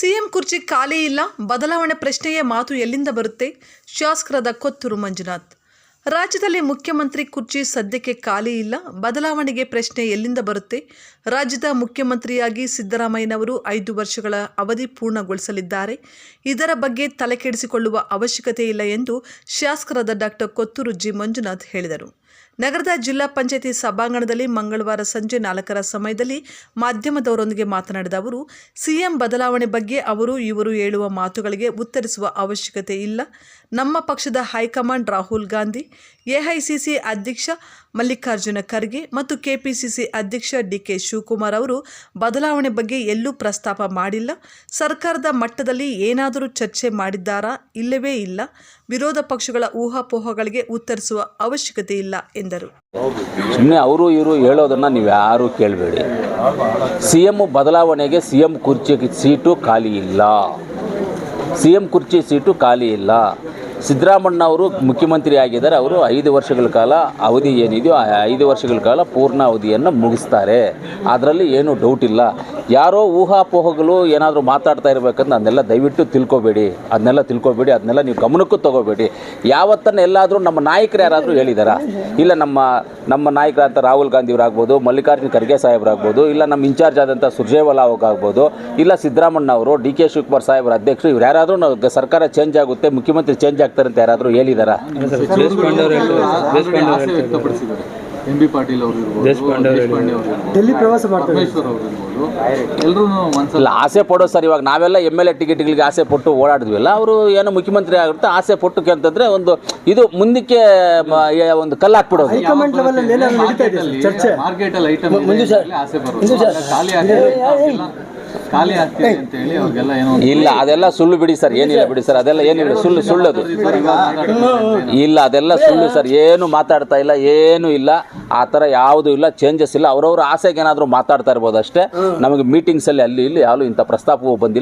CM ಕುರ್ಚಿ ಖಾಲಿ ಇಲ್ಲ, ಬದಲಾವಣೆ ಪ್ರಶ್ನೆಯೇ ಮಾತು ಎಲ್ಲಿಂದ ಬರುತ್ತೆ? ಶಾಸಕರಾದ ಕೊತ್ತೂರು ಮಂಜುನಾಥ್. ರಾಜ್ಯದಲ್ಲಿ ಮುಖ್ಯಮಂತ್ರಿ ಕುರ್ಚಿ ಸದ್ಯಕ್ಕೆ ಖಾಲಿ ಇಲ್ಲ, ಬದಲಾವಣೆಗೆ ಪ್ರಶ್ನೆ ಎಲ್ಲಿಂದ ಬರುತ್ತೆ? ರಾಜ್ಯದ ಮುಖ್ಯಮಂತ್ರಿಯಾಗಿ ಸಿದ್ದರಾಮಯ್ಯನವರು ಐದು ವರ್ಷಗಳ ಅವಧಿ ಪೂರ್ಣಗೊಳಿಸಲಿದ್ದಾರೆ. ಇದರ ಬಗ್ಗೆ ತಲೆಕೆಡಿಸಿಕೊಳ್ಳುವ ಅವಶ್ಯಕತೆ ಇಲ್ಲ ಎಂದು ಶಾಸಕರಾದ ಡಾಕ್ಟರ್ ಕೊತ್ತೂರು ಜಿ. ಮಂಜುನಾಥ್ ಹೇಳಿದರು. ನಗರದ ಜಿಲ್ಲಾ ಪಂಚಾಯತಿ ಸಭಾಂಗಣದಲ್ಲಿ ಮಂಗಳವಾರ ಸಂಜೆ ನಾಲ್ಕರ ಸಮಯದಲ್ಲಿ ಮಾಧ್ಯಮದವರೊಂದಿಗೆ ಮಾತನಾಡಿದ ಅವರು, ಸಿಎಂ ಬದಲಾವಣೆ ಬಗ್ಗೆ ಅವರು ಇವರು ಹೇಳುವ ಮಾತುಗಳಿಗೆ ಉತ್ತರಿಸುವ ಅವಶ್ಯಕತೆ ಇಲ್ಲ. ನಮ್ಮ ಪಕ್ಷದ ಹೈಕಮಾಂಡ್ ರಾಹುಲ್ ಗಾಂಧಿ ಎಐಸಿಸಿ ಅಧ್ಯಕ್ಷ ಮಲ್ಲಿಕಾರ್ಜುನ ಖರ್ಗೆ ಮತ್ತು ಕೆಪಿಸಿಸಿ ಅಧ್ಯಕ್ಷ ಡಿಕೆ ಶಿವಕುಮಾರ್ ಅವರು ಬದಲಾವಣೆ ಬಗ್ಗೆ ಎಲ್ಲೂ ಪ್ರಸ್ತಾಪ ಮಾಡಿಲ್ಲ. ಸರ್ಕಾರದ ಮಟ್ಟದಲ್ಲಿ ಏನಾದರೂ ಚರ್ಚೆ ಮಾಡಿದ್ದಾರಾ ಇಲ್ಲವೇ ಇಲ್ಲ. ವಿರೋಧ ಪಕ್ಷಗಳ ಊಹಾಪೋಹಗಳಿಗೆ ಉತ್ತರಿಸುವ ಅವಶ್ಯಕತೆ ಇಲ್ಲ ಎಂದರು. ಸುಮ್ಮನೆ ಅವರು ಇವರು ಹೇಳೋದನ್ನು ನೀವು ಯಾರೂ ಕೇಳಬೇಡಿ. ಸಿ ಎಂ ಬದಲಾವಣೆಗೆ ಸಿ ಎಂ ಕುರ್ಚಿ ಸೀಟು ಖಾಲಿ ಇಲ್ಲ. ಸಿ ಎಂ ಕುರ್ಚಿ ಸೀಟು ಖಾಲಿ ಇಲ್ಲ. ಸಿದ್ದರಾಮಣ್ಣ ಅವರು ಮುಖ್ಯಮಂತ್ರಿ ಆಗಿದ್ದಾರೆ ಅವರು ಐದು ವರ್ಷಗಳ ಕಾಲ ಅವಧಿ ಏನಿದೆಯೋ ಐದು ವರ್ಷಗಳ ಕಾಲ ಪೂರ್ಣ ಅವಧಿಯನ್ನು ಮುಗಿಸ್ತಾರೆ. ಅದರಲ್ಲಿ ಏನೂ ಡೌಟ್ ಇಲ್ಲ. ಯಾರೋ ಊಹಾಪೋಹಗಳು ಏನಾದರೂ ಮಾತಾಡ್ತಾ ಇರಬೇಕಂದ್ರೆ ಅದನ್ನೆಲ್ಲ ದಯವಿಟ್ಟು ತಿಳ್ಕೊಬೇಡಿ. ಅದನ್ನೆಲ್ಲ ತಿಳ್ಕೊಬೇಡಿ, ಅದನ್ನೆಲ್ಲ ನೀವು ಗಮನಕ್ಕೂ ತಗೋಬೇಡಿ. ಯಾವತ್ತನ್ನ ಎಲ್ಲಾದರೂ ನಮ್ಮ ನಾಯಕರು ಯಾರಾದರೂ ಹೇಳಿದಾರಾ? ಇಲ್ಲ ನಮ್ಮ ನಮ್ಮ ನಾಯಕರಾದಂಥ ರಾಹುಲ್ ಗಾಂಧಿಯವರಾಗ್ಬೋದು, ಮಲ್ಲಿಕಾರ್ಜುನ ಖರ್ಗೆ ಸಾಹೇಬರಾಗ್ಬೋದು, ಇಲ್ಲ ನಮ್ಮ ಇನ್ಚಾರ್ಜ್ ಆದಂಥ ಸುರ್ಜೇವಾಲಾ ಆಗ್ಬೋದು ಇಲ್ಲ ಸಿದ್ದರಾಮಣ್ಣ ಅವರು, ಡಿ ಕೆ ಶಿವಕುಮಾರ್ ಸಾಹೇಬರ ಅಧ್ಯಕ್ಷರು, ಇವ್ರು ಯಾರಾದರೂ ಸರ್ಕಾರ ಚೇಂಜ್ ಆಗುತ್ತೆ, ಮುಖ್ಯಮಂತ್ರಿ ಚೇಂಜ್ ಆಗ್ತಾರೆ ಅಂತ ಯಾರಾದರೂ ಹೇಳಿದಾರಾ? ಎಂ ಬಿ ಪಾಟೀಲ್ ಅವರು ಇರ್ಬೋದು ಡೆಲ್ಲಿ ಪ್ರವಾಸ ಮಾಡ್ತಾರೆ ಪರಮೇಶ್ವರ್ ಅವರು ಇರ್ಬೋದು ಎಲ್ಲರೂ ಇಲ್ಲ ಆಸೆ ಪಡೋ ಸರ್ ಇವಾಗ ನಾವೆಲ್ಲ ಎಂ ಎಲ್ ಎ ಟಿಕೆಟ್ಗಳಿಗೆ ಆಸೆ ಪಟ್ಟು ಓಡಾಡಿದ್ವಿಲ್ಲ ಅವರು ಏನೋ ಮುಖ್ಯಮಂತ್ರಿ ಆಗುತ್ತೆ ಆಸೆ ಪಟ್ಟು ಅಂತಂದ್ರೆ ಒಂದು ಇದು ಮುಂದಕ್ಕೆ ಒಂದು ಕಲ್ಲು ಹಾಕ್ಬಿಡೋದು. ಹೈಕಮಾಂಡ್ ಲೆವೆಲ್ ಚರ್ಚೆ? ಮಾರ್ಕೆಟ್ ಅಲ್ಲಿ ಐಟಮ್ ಆಸೆ ಬರುತ್ತೆ. ಖಾಲಿ ಆಗ್ತಿದೆ ಖಾಲಿ ಆಗ್ತಿದೆ ಅಂತ ಹೇಳಿ ಅವ್ರಿಗೆಲ್ಲ ಏನೋ ಇಲ್ಲ ಅದೆಲ್ಲ ಸುಳ್ಳು ಬಿಡಿ ಸರ್ ಏನಿಲ್ಲ ಬಿಡಿ ಸರ್ ಅದೆಲ್ಲ ಏನಿಲ್ಲ ಸುಳ್ಳು ಸುಳ್ಳದು. ಇಲ್ಲ ಅದೆಲ್ಲ ಸುಳ್ಳು ಸರ್ ಏನು ಮಾತಾಡ್ತಾ ಇಲ್ಲ ಏನು ಇಲ್ಲ. ಆ ಥರ ಯಾವುದೂ ಇಲ್ಲ ಚೇಂಜಸ್ ಇಲ್ಲ. ಅವ್ರವ್ರ ಆಸೆಗೆ ಏನಾದರೂ ಮಾತಾಡ್ತಾ ಇರ್ಬೋದು ಅಷ್ಟೇ. ನಮಗೆ ಮೀಟಿಂಗ್ಸ್ ಅಲ್ಲಿ ಇಲ್ಲಿ ಯಾರು ಇಂಥ ಪ್ರಸ್ತಾಪವೂ ಬಂದಿಲ್ಲ.